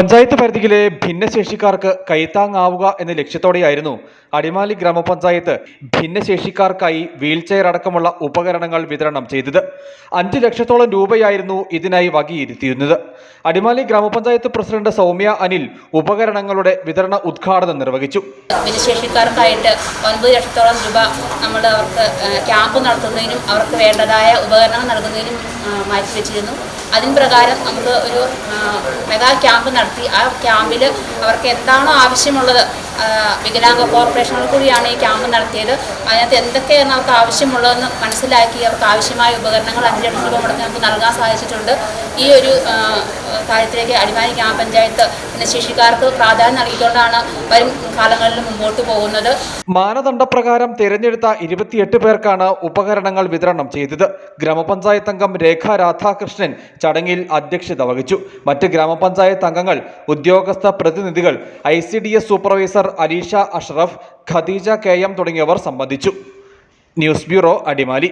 പഞ്ചായത്ത് പരിധിയിലെ ഭിന്നശേഷിക്കാർക്ക് കൈത്താങ്ങാവുക എന്ന ലക്ഷ്യത്തോടെയായിരുന്നു അടിമാലി ഗ്രാമപഞ്ചായത്ത് ഭിന്നശേഷിക്കാർക്കായി വീൽചെയർ അടക്കമുള്ള ഉപകരണങ്ങൾ വിതരണം ചെയ്തത്. അഞ്ച് ലക്ഷത്തോളം രൂപയായിരുന്നു ഇതിനായി വകയിരുത്തിയിരുന്നത്. അടിമാലി ഗ്രാമപഞ്ചായത്ത് പ്രസിഡന്റ് സൗമ്യ അനിൽ ഉപകരണങ്ങളുടെ വിതരണ ഉദ്ഘാടനം നിർവഹിച്ചു. ഭിന്നശേഷിക്കാർക്കായിട്ട് ഒൻപത് ലക്ഷത്തോളം രൂപ നമ്മൾ അവർക്ക് ക്യാമ്പ് നടത്തുന്നതിനും അവർക്ക് വേണ്ടതായ ഉപകരണങ്ങൾ നൽകുന്നതിനും മാറ്റി മാറ്റിവെച്ചിരുന്നു. അതിന് പ്രകാരം നമുക്ക് ഒരു മെഗാ ക്യാമ്പ് നടത്തി ആ ക്യാമ്പിൽ അവർക്ക് എന്താണോ ആവശ്യമുള്ളത് വികലാംഗ കോർപ്പറേഷനുകൾ കൂടിയാണ് ഈ ക്യാമ്പ് നടത്തിയത്. അതിനകത്ത് എന്തൊക്കെയാണ് അവർക്ക് ആവശ്യമുള്ളതെന്ന് മനസ്സിലാക്കി അവർക്ക് ആവശ്യമായ ഉപകരണങ്ങൾ അഞ്ച് ലക്ഷം രൂപ മുടക്കി നമുക്ക് നൽകാൻ സാധിച്ചിട്ടുണ്ട്. ഈ ഒരു കാര്യത്തിലേക്ക് അടിമാലി ഗ്രാമപഞ്ചായത്ത് ഭിന്നശേഷിക്കാർക്ക് പ്രാധാന്യം നൽകിക്കൊണ്ടാണ് വരും കാലങ്ങളിൽ മുമ്പോട്ട് പോകുന്നത്. മാനദണ്ഡപ്രകാരം തിരഞ്ഞെടുത്ത ഇരുപത്തിയെട്ട് പേർക്കാണ് ഉപകരണങ്ങൾ വിതരണം ചെയ്തത്. ഗ്രാമപഞ്ചായത്ത് അംഗം രേഖ രാധാകൃഷ്ണൻ ചടങ്ങിൽ അധ്യക്ഷത വഹിച്ചു. മറ്റ് ഗ്രാമപഞ്ചായത്ത് അംഗങ്ങൾ ഉദ്യോഗസ്ഥ പ്രതിനിധികൾ I supervisor Aleesha Ashraf Khadeeja K M തുടങ്ങിയവർ സംബന്ധിച്ചു. News bureau Adimali.